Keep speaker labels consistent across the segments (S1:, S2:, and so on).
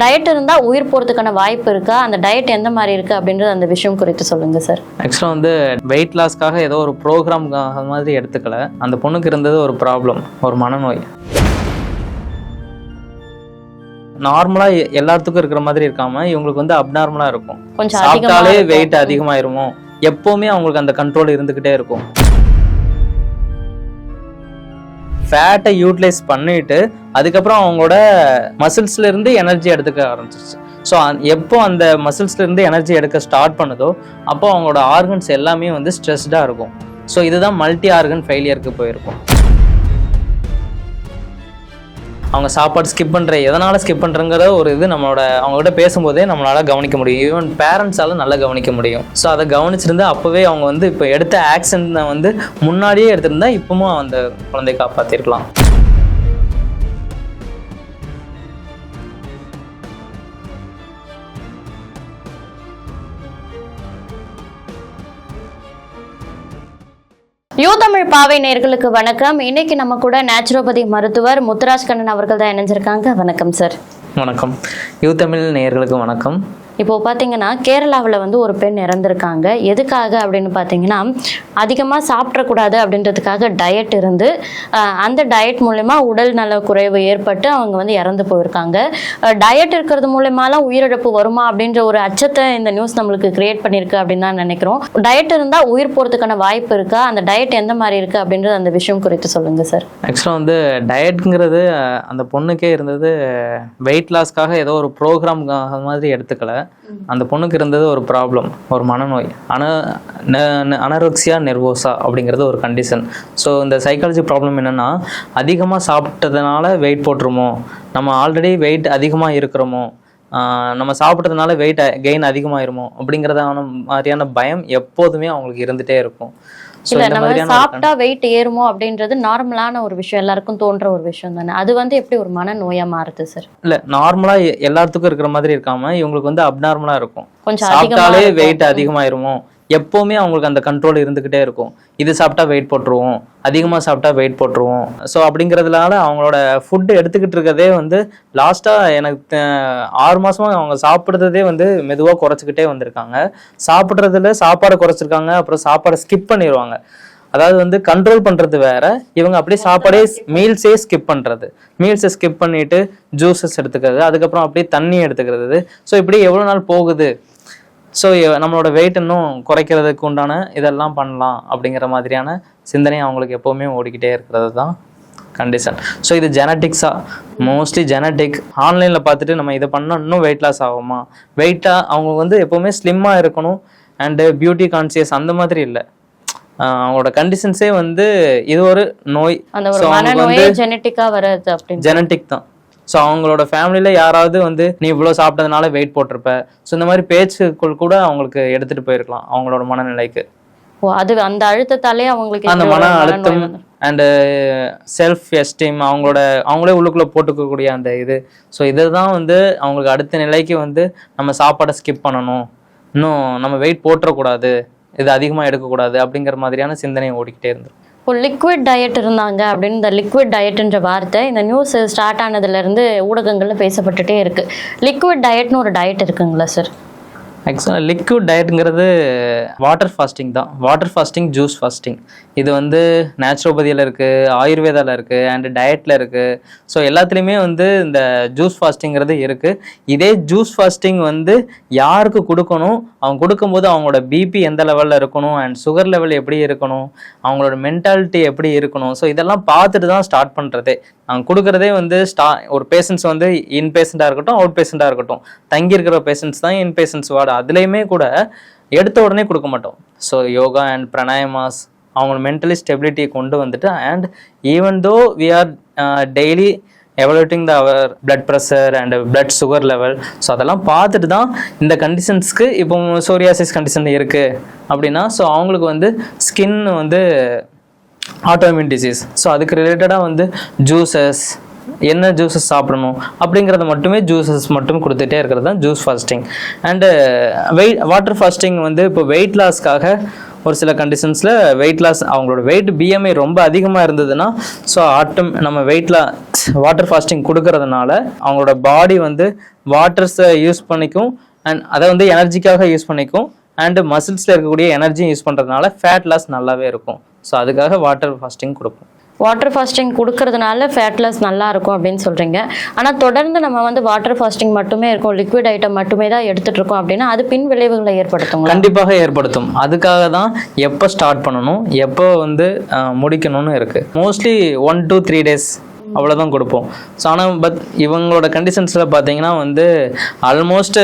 S1: Diet இருந்தால் உயிர் போகிறதுக்கான வாய்ப்பு இருக்கா? அந்த டயட் எந்த மாதிரி இருக்குது அப்படின்றது அந்த விஷயம் குறித்து சொல்லுங்கள் சார்
S2: ஆக்சுவலாக வந்து வெயிட் லாஸ்க்காக ஏதோ ஒரு ப்ரோக்ராம் மாதிரி எடுத்துக்கல. அந்த பொண்ணுக்கு இருந்தது ஒரு ப்ராப்ளம் ஒரு மனநோய். நார்மலாக எல்லாத்துக்கும் இருக்கிற மாதிரி இருக்காம இவங்களுக்கு வந்து அப்நார்மலாக இருக்கும்.
S1: கொஞ்சம்
S2: சாப்பிட்டாலே வெயிட் அதிகமாயிருமோ? எப்பவுமே அவங்களுக்கு அந்த கண்ட்ரோல் இருந்துக்கிட்டே இருக்கும். ஃபேட்டை யூட்டிலைஸ் பண்ணிட்டு அதுக்கப்புறம் அவங்களோட மசில்ஸ்ல இருந்து எனர்ஜி எடுத்துக்க ஆரம்பிச்சிருச்சு. ஸோ எப்போ அந்த மசில்ஸ்ல இருந்து எனர்ஜி எடுக்க ஸ்டார்ட் பண்ணுதோ அப்போ அவங்களோட ஆர்கன்ஸ் எல்லாமே வந்து ஸ்ட்ரெஸ்டாக இருக்கும். ஸோ இதுதான் மல்டி ஆர்கன் ஃபெயிலியருக்கு போயிருக்கும். அவங்க சாப்பாடு ஸ்கிப் பண்ணுற எதனால் ஸ்கிப் பண்ணுறங்கிற ஒரு இது நம்மளோட அவங்ககிட்ட பேசும்போதே நம்மளால் கவனிக்க முடியும். ஈவன் பேரண்ட்ஸால நல்லா கவனிக்க முடியும். ஸோ அதை கவனிச்சிருந்தா அப்போவே அவங்க வந்து இப்போ எடுத்த ஆக்ஷனை வந்து முன்னாடியே எடுத்திருந்தா இப்பவும் அந்த குழந்தைய காப்பாற்றிருக்கலாம்
S1: யூ தமிழ் பாவை நேர்களுக்கு வணக்கம். இன்னைக்கு நம்ம கூட நேச்சுரோபதி மருத்துவர் முத்துராஜ் கண்ணன் அவர்கள் தான் இணைஞ்சிருக்காங்க. வணக்கம் சார்
S2: வணக்கம். யூ தமிழ் நேர்களுக்கு வணக்கம்.
S1: இப்போ பார்த்தீங்கன்னா கேரளாவில் வந்து ஒரு பெண் இறந்துருக்காங்க. எதுக்காக அப்படின்னு பார்த்தீங்கன்னா அதிகமாக சாப்பிடக்கூடாது அப்படின்றதுக்காக டயட் இருந்து அந்த டயட் மூலயமா உடல் நல குறைவு ஏற்பட்டு அவங்க வந்து இறந்து போயிருக்காங்க. டயட் இருக்கிறது மூலயமாலாம் உயிரிழப்பு வருமா அப்படின்ற ஒரு அச்சத்தை இந்த நியூஸ் நம்மளுக்கு கிரியேட் பண்ணியிருக்கு அப்படின்னு தான் நினைக்கிறோம். டயட் இருந்தால் உயிர் போகிறதுக்கான வாய்ப்பு இருக்கா? அந்த டயட் எந்த மாதிரி இருக்குது அப்படின்றது அந்த விஷயம் குறித்து சொல்லுங்கள் சார்
S2: ஆக்சுவலாக வந்து டயட்ங்கிறது அந்த பொண்ணுக்கே இருந்தது வெயிட் லாஸ்க்காக ஏதோ ஒரு ப்ரோக்ராம் மாதிரி எடுத்துக்கல. அந்த பொண்ணுக்கு இருந்தது ஒரு ப்ராப்ளம் ஒரு மனநோய். அன அனரோக்சியா நெர்வோசா அப்படிங்கிறது ஒரு கண்டிஷன் ஸோ இந்த சைக்காலஜி ப்ராப்ளம் என்னென்னா அதிகமாக சாப்பிட்டதுனால வெயிட் போட்டுருமோ? நம்ம ஆல்ரெடி வெயிட் அதிகமாக இருக்கிறோமோ? நம்ம சாப்பிட்றதுனால வெயிட் கெயின் அதிகமாயிருமோ? அப்படிங்கிறதான மாதிரியான பயம் எப்போதுமே அவங்களுக்கு இருந்துகிட்டே இருக்கும்.
S1: இல்ல நம்ம சாப்பிட்டா வெயிட் ஏறுமோ அப்படின்றது நார்மலான ஒரு விஷயம். எல்லாருக்கும் தோன்ற ஒரு விஷயம் தானே. அது வந்து எப்படி ஒரு மனநோயா மாறுது சார்
S2: இல்ல நார்மலா எல்லாத்துக்கும் இருக்கிற மாதிரி இருக்காம இவங்களுக்கு வந்து அப்நார்மலா இருக்கும்.
S1: கொஞ்சம்
S2: சாப்பிட்டாலே. வெயிட் அதிகமாயிருமோ? எப்போவுமே அவங்களுக்கு அந்த கண்ட்ரோல் இருந்துக்கிட்டே இருக்கும். இது சாப்பிட்டா வெயிட் போட்டுருவோம். அதிகமாக சாப்பிட்டா வெயிட் போட்டுருவோம். ஸோ அப்படிங்கிறதுனால அவங்களோட ஃபுட்டு எடுத்துக்கிட்டு இருக்கதே வந்து லாஸ்ட்டாக எனக்கு ஆறு மாதமாக அவங்க சாப்பிட்றதே வந்து மெதுவாக குறைச்சிக்கிட்டே வந்திருக்காங்க. சாப்பிட்றதுல சாப்பாடை குறைச்சிருக்காங்க. அப்புறம் சாப்பாடை ஸ்கிப் பண்ணிடுவாங்க அதாவது வந்து கண்ட்ரோல் பண்ணுறது வேற. இவங்க அப்படியே சாப்பாடே மீல்ஸே ஸ்கிப் பண்ணுறது மீல்ஸை ஸ்கிப் பண்ணிட்டு ஜூஸஸ் எடுத்துக்கிறது. அதுக்கப்புறம் அப்படியே தண்ணி எடுத்துக்கிறது. ஸோ இப்படி எவ்வளோ நாள் போகுது? ஸோ நம்மளோட வெயிட் இன்னும் குறைக்கிறதுக்கு உண்டான இதெல்லாம் பண்ணலாம் அப்படிங்கிற மாதிரியான சிந்தனை அவங்களுக்கு எப்போவுமே ஓடிக்கிட்டே இருக்கிறது தான் கண்டிஷன் ஸோ இது ஜெனட்டிக்ஸாக மோஸ்ட்லி ஜெனட்டிக் ஆன்லைனில் பார்த்துட்டு நம்ம இதை பண்ணால் இன்னும் வெயிட் லாஸ் ஆகுமா? வெயிட்டாக அவங்க வந்து எப்போவுமே ஸ்லிம்மாக இருக்கணும் அண்டு பியூட்டி கான்சியஸ் அந்த மாதிரி இல்லை. அவங்களோட கண்டிஷன்ஸே வந்து இது ஒரு நோய்.
S1: ஜெனட்டிக்கா அப்படின்னு
S2: ஜெனட்டிக் தான். ஸோ அவங்களோட ஃபேமிலியில யாராவது வந்து நீ இவ்வளோ சாப்பிட்டதுனால வெயிட் போட்டிருப்ப. ஸோ இந்த மாதிரி பேச்சுக்கள் கூட அவங்களுக்கு எடுத்துட்டு போயிருக்கலாம் அவங்களோட மனநிலைக்கு.
S1: ஓ அது அந்த அழுத்தத்தாலே அவங்களுக்கு
S2: அந்த மன அழுத்தம் அண்டு செல்ஃப் எஸ்டீம் அவங்களோட அவங்களே உள்ளுக்குள்ள போட்டுக்கக்கூடிய அந்த இது. ஸோ இதுதான் வந்து அவங்களுக்கு அடுத்த நிலைக்கு வந்து நம்ம சாப்பாடை ஸ்கிப் பண்ணணும். இன்னும் நம்ம வெயிட் போட்டுறக்கூடாது. இது அதிகமாக எடுக்கக்கூடாது அப்படிங்கிற மாதிரியான சிந்தனை ஓடிக்கிட்டே இருந்துரும்
S1: இப்போ லிக்விட் டயட் இருந்தாங்க அப்படின்னு இந்த லிக்விட் டயட்ன்ற வார்த்தை இந்த நியூஸ் ஸ்டார்ட் ஆனதுலேருந்து ஊடகங்களில் பேசப்பட்டுகிட்டே பேசப்பட்டுட்டே லிக்விட் டயட்னு ஒரு டயட் இருக்குங்களா சார்
S2: ஆக்சுவலாக லிக்விட் டயட்டுங்கிறது வாட்டர் ஃபாஸ்டிங் தான். வாட்டர் ஃபாஸ்டிங் ஜூஸ் ஃபாஸ்டிங் இது வந்து நேச்சுரோபதியில் இருக்குது ஆயுர்வேதாவில் இருக்குது அண்டு டயட்டில் இருக்குது ஸோ எல்லாத்துலேயுமே வந்து இந்த ஜூஸ் ஃபாஸ்டிங்கிறது இருக்குது இதே ஜூஸ் ஃபாஸ்டிங் வந்து யாருக்கு கொடுக்கணும்? அவங்க கொடுக்கும்போது அவங்களோட பிபி எந்த லெவலில் இருக்கணும்? அண்ட் சுகர் லெவல் எப்படி இருக்கணும்? அவங்களோட மென்டாலிட்டி எப்படி இருக்கணும்? ஸோ இதெல்லாம் பார்த்துட்டு தான் ஸ்டார்ட் பண்ணுறதே அவங்க கொடுக்குறதே வந்து ஸ்டா ஒரு பேஷண்ட்ஸ் வந்து இன் பேஷண்ட்டாக இருக்கட்டும் அவுட் பேஷண்ட்டாக இருக்கட்டும். தங்கியிருக்கிற பேஷண்ட்ஸ் தான் இன் பேஷண்ட்ஸ் வார்டு அதுலேயுமே கூட எடுத்த உடனே கொடுக்க மாட்டோம். ஸோ யோகா அண்ட் பிரணாயமாஸ் அவங்க மென்டலி ஸ்டெபிலிட்டியை கொண்டு வந்துட்டு and even though we are daily evaluating the our blood pressure and blood sugar level so அதெல்லாம் பார்த்துட்டு தான் இந்த கண்டிஷன்ஸ்க்கு இப்போ சோரியாசிஸ் கண்டிஷன் இருக்குது அப்படின்னா ஸோ அவங்களுக்கு வந்து ஸ்கின் வந்து ஆட்டோமின் டிசீஸ் ஸோ அதுக்கு ரிலேட்டடாக வந்து ஜூசஸ் என்ன ஜூஸஸ் சாப்பிடணும் அப்படிங்கிறத மட்டுமே ஜூஸஸ் மட்டும் கொடுத்துட்டே இருக்கிறது தான் juice fasting and weight water fasting வந்து இப்போ வெயிட் லாஸ்க்காக ஒரு சில கண்டிஷன்ஸில் வெயிட் லாஸ் அவங்களோட வெயிட் பிஎம்ஐ ரொம்ப அதிகமாக இருந்ததுன்னா ஸோ ஆட்டம் நம்ம வெயிட் லாஸ் வாட்டர் ஃபாஸ்டிங் கொடுக்கறதுனால அவங்களோட பாடி வந்து வாட்டர்ஸை யூஸ் பண்ணிக்கும் அண்ட் அதை வந்து எனர்ஜிக்காக யூஸ் பண்ணிக்கும் அண்டு மசில்ஸில் இருக்கக்கூடிய எனர்ஜியும் யூஸ் பண்ணுறதுனால ஃபேட் லாஸ் நல்லாவே இருக்கும். ஸோ அதுக்காக வாட்டர் ஃபாஸ்டிங் கொடுப்போம்.
S1: வாட்டர் ஃபாஸ்டிங் கொடுக்கறதுனால ஃபேட் லாஸ் நல்லா இருக்கும் அப்படின்னு சொல்றீங்க. ஆனால் தொடர்ந்து நம்ம வந்து வாட்டர் ஃபாஸ்டிங் மட்டுமே இருக்கும் லிக்விட் ஐட்டம் மட்டுமே தான் எடுத்துட்டு இருக்கோம் அப்படின்னா அது பின் விளைவுகளை ஏற்படுத்தும்
S2: கண்டிப்பாக ஏற்படுத்தும். அதுக்காக தான் எப்போ ஸ்டார்ட் பண்ணணும் எப்போ வந்து முடிக்கணும்னு இருக்குது mostly one two three days அவ்வளோதான் கொடுப்போம். ஸோ ஆனால் பட் இவங்களோட கண்டிஷன்ஸில் பார்த்தீங்கன்னா வந்து ஆல்மோஸ்ட்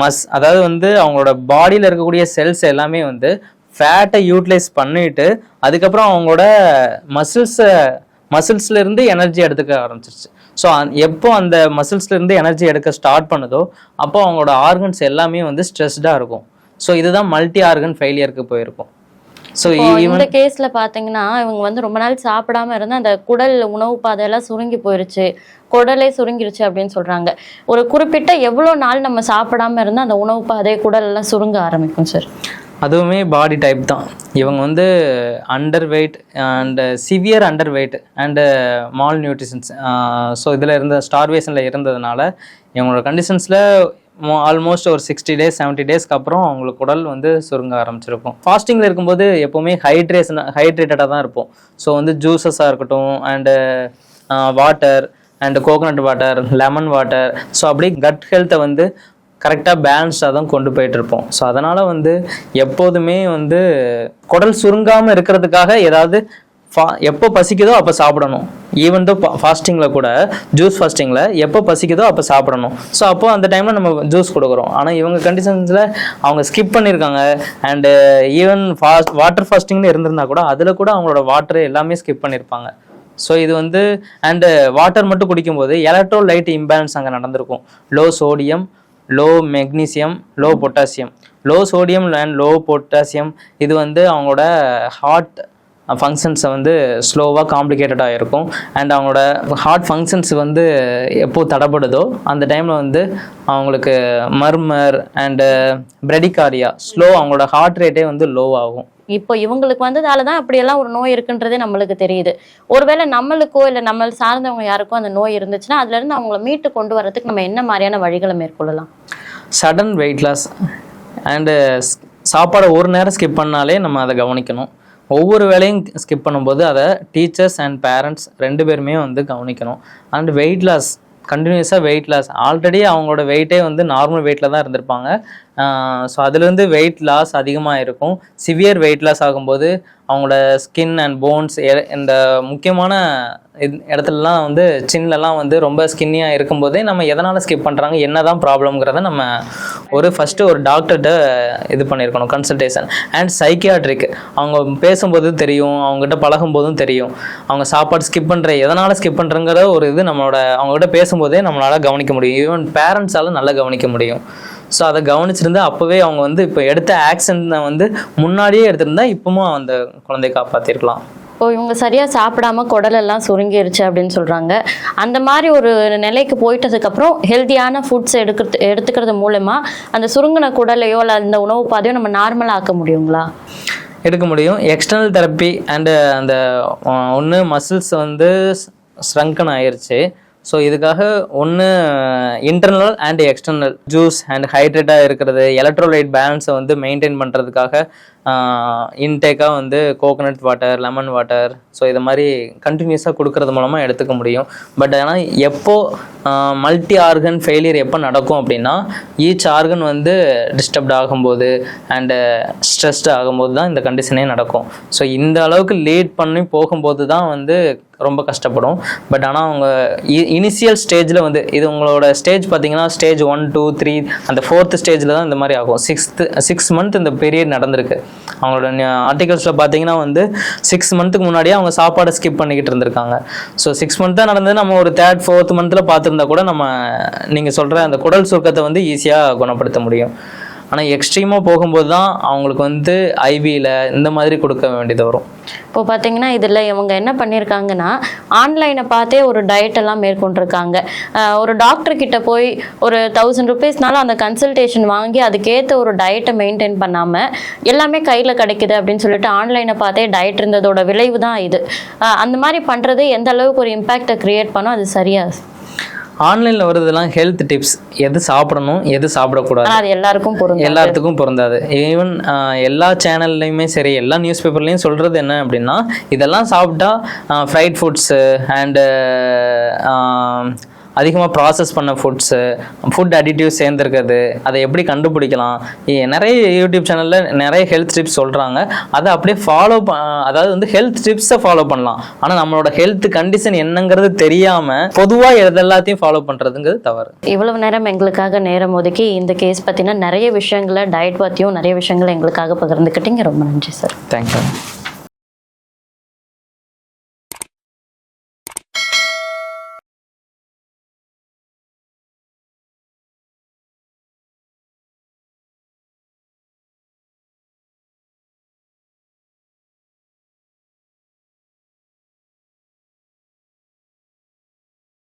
S2: மஸ் அதாவது வந்து அவங்களோட பாடியில் இருக்கக்கூடிய செல்ஸ் எல்லாமே வந்து ஃபேட்டை யூட்டிலைஸ் பண்ணிட்டு அதுக்கப்புறம் அவங்களோட மசில்ஸை மசில்ஸ்ல இருந்து எனர்ஜி எடுத்துக்க ஆரம்பிச்சிருச்சு. ஸோ எப்போ அந்த மசில்ஸ்ல இருந்து எனர்ஜி எடுக்க ஸ்டார்ட் பண்ணுதோ அப்போ அவங்களோட ஆர்கன்ஸ் எல்லாமே வந்து ஸ்ட்ரெஸ்டாக இருக்கும். ஸோ இதுதான் மல்டி ஆர்கன் ஃபெயிலியருக்கு போயிருக்கும் ஸோ
S1: இந்த கேஸ்ல பாத்தீங்கன்னா இவங்க வந்து ரொம்ப நாள் சாப்பிடாம இருந்து அந்த குடல் உணவு பாதையெல்லாம் சுருங்கி போயிருச்சு. குடலே சுருங்கிருச்சு அப்படின்னு சொல்றாங்க. ஒரு குறிப்பிட்ட எவ்வளவு நாள் நம்ம சாப்பிடாம இருந்தா அந்த உணவு பாதை குடல் எல்லாம் சுருங்க ஆரம்பிக்கும் சார்
S2: அதுவுமே பாடி டைப் தான். இவங்க வந்து underweight and severe underweight and malnutritions so இதில் இருந்த ஸ்டார்வேஷனில் இருந்ததுனால இவங்களோட கண்டிஷன்ஸில் ஆல்மோஸ்ட் ஒரு சிக்ஸ்டி டேஸ் செவன்ட்டி டேஸ்க்கு அப்புறம் அவங்களுக்கு உடல் வந்து சுருங்க ஆரம்பிச்சிருக்கும். ஃபாஸ்டிங்கில் இருக்கும்போது எப்போவுமே ஹைட்ரேஷன் ஹைட்ரேட்டடாக தான் இருப்போம். ஸோ வந்து ஜூஸஸாக இருக்கட்டும் and water and coconut water lemon water so அப்படி கட் ஹெல்த்தை வந்து கரெக்டாக பேலன்ஸ்டாக தான் கொண்டு போயிட்டு இருப்போம் ஸோ அதனால் வந்து எப்போதுமே வந்து குடல் சுருங்காமல் இருக்கிறதுக்காக ஏதாவது ஃபா எப்போ பசிக்குதோ அப்போ சாப்பிடணும். ஈவன் தோ ஃபாஸ்டிங்கில் கூட ஜூஸ் ஃபாஸ்டிங்கில் எப்போ பசிக்குதோ அப்போ சாப்பிடணும். ஸோ அப்போ அந்த டைமில் நம்ம ஜூஸ் கொடுக்குறோம். ஆனால் இவங்க கண்டிஷன்ஸில் அவங்க ஸ்கிப் பண்ணியிருக்காங்க. அண்டு ஈவன் ஃபாஸ்ட் வாட்டர் ஃபாஸ்டிங்னு இருந்திருந்தா கூட அதில் கூட அவங்களோட வாட்டர் எல்லாமே ஸ்கிப் பண்ணியிருப்பாங்க. ஸோ இது வந்து அண்டு வாட்டர் மட்டும் குடிக்கும்போது எலக்ட்ரோலைட் இம்பேலன்ஸ் அங்கே நடந்திருக்கும். Low sodium low magnesium low potassium low sodium and low potassium இது வந்து அவங்களோட ஹார்ட் ஃபங்க்ஷன்ஸை வந்து ஸ்லோவாக காம்ப்ளிகேட்டடாக இருக்கும். அண்ட் அவங்களோட ஹார்ட் ஃபங்க்ஷன்ஸ் வந்து எப்போது தடைப்படுதோ அந்த டைமில் வந்து அவங்களுக்கு மர்மர் அண்டு பிரெடிகாரியா ஸ்லோ அவங்களோட ஹார்ட் ரேட்டே வந்து லோ ஆகும்.
S1: இப்போ இவங்களுக்கு வந்ததால தான் அப்படியெல்லாம் ஒரு நோய் இருக்குன்றதே நம்மளுக்கு தெரியுது. ஒருவேளை நம்மளுக்கோ இல்லை நம்ம சார்ந்தவங்க யாருக்கோ அந்த நோய் இருந்துச்சுன்னா அதுல இருந்து அவங்கள மீட்டு கொண்டு வரதுக்கு நம்ம என்ன மாதிரியான வழிகளை மேற்கொள்ளலாம்?
S2: சடன் வெயிட் லாஸ் அண்டு சாப்பாடை ஒரு நேரம் ஸ்கிப் பண்ணாலே நம்ம அதை கவனிக்கணும். ஒவ்வொரு வேலையும் ஸ்கிப் பண்ணும்போது அதை டீச்சர்ஸ் அண்ட் பேரண்ட்ஸ் ரெண்டு பேருமே வந்து கவனிக்கணும். அண்ட் வெயிட் லாஸ் கண்டினியூஸாக வெயிட் லாஸ் ஆல்ரெடி அவங்களோட வெயிட்டே வந்து நார்மல் வெயிட்டில் தான் இருந்திருப்பாங்க. ஸோ அதுலேருந்து வெயிட் லாஸ் அதிகமாக இருக்கும். சிவியர் வெயிட் லாஸ் ஆகும்போது அவங்களோட ஸ்கின் அண்ட் போன்ஸ் இந்த முக்கியமான இது இடத்துலலாம் வந்து சின்னலாம் வந்து ரொம்ப ஸ்கின்னியாக இருக்கும்போதே நம்ம எதனால் ஸ்கிப் பண்ணுறாங்க என்ன தான் ப்ராப்ளம்ங்கிறத நம்ம ஒரு ஃபஸ்ட்டு ஒரு டாக்டர்கிட்ட இது பண்ணியிருக்கணும் கன்சல்டேஷன் அண்ட் சைக்கியாட்ரிக் அவங்க பேசும்போது தெரியும் அவங்ககிட்ட பழகும் போதும் தெரியும். அவங்க சாப்பாடு ஸ்கிப் பண்ணுற எதனால் ஸ்கிப் பண்ணுறங்கிற ஒரு இது நம்மளோட அவங்ககிட்ட பேசும்போதே நம்மளால் கவனிக்க முடியும். ஈவன் பேரண்ட்ஸால் நல்லா கவனிக்க முடியும். ஸோ அதை கவனிச்சிருந்தா அப்போவே அவங்க வந்து இப்போ எடுத்த ஆக்ஷனை வந்து முன்னாடியே எடுத்திருந்தா இப்பவும் அந்த குழந்தைய காப்பாற்றிருக்கலாம்
S1: இப்போ இவங்க சரியா சாப்பிடாம குடல் எல்லாம் சுருங்கிருச்சு அப்படின்னு சொல்றாங்க. அந்த மாதிரி ஒரு நிலைக்கு போயிட்டதுக்கு அப்புறம் ஹெல்தியான ஃபுட்ஸ் எடுக்கிறது எடுத்துக்கிறது மூலமா அந்த சுருங்கின குடலையோ இல்லை அந்த உணவு பாதையோ நம்ம நார்மலா ஆக்க முடியுங்களா?
S2: எடுக்க முடியும். எக்ஸ்டர்னல் தெரப்பி அண்டு அந்த ஒன்று மசில்ஸ் வந்து ஸ்ரங்கன் ஆயிருச்சு. ஸோ இதுக்காக ஒன்று internal and external juice and ஹைட்ரேட்டாக இருக்கிறது எலக்ட்ரோலைட் பேலன்ஸை வந்து மெயின்டைன் பண்ணுறதுக்காக இன்டேக்காக வந்து coconut water lemon water so இது மாதிரி கண்டினியூஸாக கொடுக்கறது மூலமாக எடுத்துக்க முடியும். பட் ஆனால் எப்போ மல்டி ஆர்கன் ஃபெயிலியர் எப்போ நடக்கும் அப்படின்னா ஈச் ஆர்கன் வந்து டிஸ்டர்ப்ட் ஆகும்போது அண்டு ஸ்ட்ரெஸ்ட் ஆகும்போது தான் இந்த கண்டிஷனே நடக்கும். ஸோ இந்த அளவுக்கு லீட் பண்ணி போகும்போது தான் வந்து ரொம்ப கஷ்டப்படும். பட் ஆனால் அவங்க இனிஷியல் ஸ்டேஜில் வந்து இது உங்களோட ஸ்டேஜ் பார்த்தீங்கன்னா ஸ்டேஜ் ஒன் டூ த்ரீ அந்த ஃபோர்த் ஸ்டேஜில் தான் இந்த மாதிரி ஆகும். சிக்ஸ்த்து சிக்ஸ் மந்த் இந்த பீரியட் நடந்திருக்கு. அவங்களோட ஆர்டிகல்ஸில் பார்த்தீங்கன்னா வந்து சிக்ஸ் மந்த்துக்கு முன்னாடியே அவங்க சாப்பாடை ஸ்கிப் பண்ணிக்கிட்டு இருந்திருக்காங்க. ஸோ சிக்ஸ் மந்த் தான் நடந்தது நம்ம ஒரு தேர்ட் ஃபோர்த் மந்தில் பார்த்துருந்தா கூட நம்ம நீங்கள் சொல்கிற அந்த குடல் சுருக்கத்தை வந்து ஈஸியாக குணப்படுத்த முடியும். ஆனால் எக்ஸ்ட்ரீமாக போகும்போது தான் அவங்களுக்கு வந்து ஐபியில் இந்த மாதிரி கொடுக்க வேண்டியது வரும்.
S1: இப்போ பார்த்தீங்கன்னா இதில் இவங்க என்ன பண்ணியிருக்காங்கன்னா ஆன்லைனை பார்த்தே ஒரு டயட்டெல்லாம் மேற்கொண்டிருக்காங்க. ஒரு டாக்டர் கிட்ட போய் ஒரு தௌசண்ட் ருபீஸ்னால அந்த கன்சல்டேஷன் வாங்கி அதுக்கேற்ற ஒரு டயட்டை மெயின்டைன் பண்ணாமல் எல்லாமே கையில் கிடைக்குது அப்படின்னு சொல்லிட்டு ஆன்லைனை பார்த்தே டயட் இருந்ததோட விளைவு தான் இது அந்த மாதிரி பண்ணுறது எந்த அளவுக்கு ஒரு இம்பேக்டை க்ரியேட் பண்ணோம் அது சரியா
S2: ஆன்லைனில் வருதெல்லாம் ஹெல்த் டிப்ஸ் எது சாப்பிடணும் எது சாப்பிடக்கூடாது.
S1: அது எல்லாருக்கும் பொருந்தும்
S2: எல்லாத்துக்கும் பொருந்தாது. ஈவன் எல்லா சேனல்லையுமே சரி எல்லா நியூஸ் பேப்பர்லையும் சொல்கிறது என்ன அப்படின்னா இதெல்லாம் சாப்பிட்டா ஃப்ரைட் ஃபுட்ஸு அண்டு அதிகமாக ப்ராசஸ் பண்ண ஃபுட்ஸு ஃபுட் அடிட்டிவ் சேர்ந்துருக்குது அதை எப்படி கண்டுபிடிக்கலாம்? நிறைய யூடியூப் சேனலில் நிறைய ஹெல்த் டிப்ஸ் சொல்கிறாங்க அதை அப்படியே ஃபாலோ ப அதாவது வந்து ஹெல்த் டிப்ஸை ஃபாலோ பண்ணலாம். ஆனால் நம்மளோட ஹெல்த் கண்டிஷன் என்னங்கிறது தெரியாமல் பொதுவாக எது எல்லாத்தையும் ஃபாலோ பண்ணுறதுங்கிறது தவறு.
S1: இவ்வளவு நேரம் எங்களுக்காக நேரம் ஒதுக்கி இந்த கேஸ் பற்றின நிறைய விஷயங்களை டயட் பற்றியும் நிறைய விஷயங்களை எங்களுக்காக பகிர்ந்துக்கிட்டீங்க. ரொம்ப நன்றி சார்
S2: தேங்க்யூ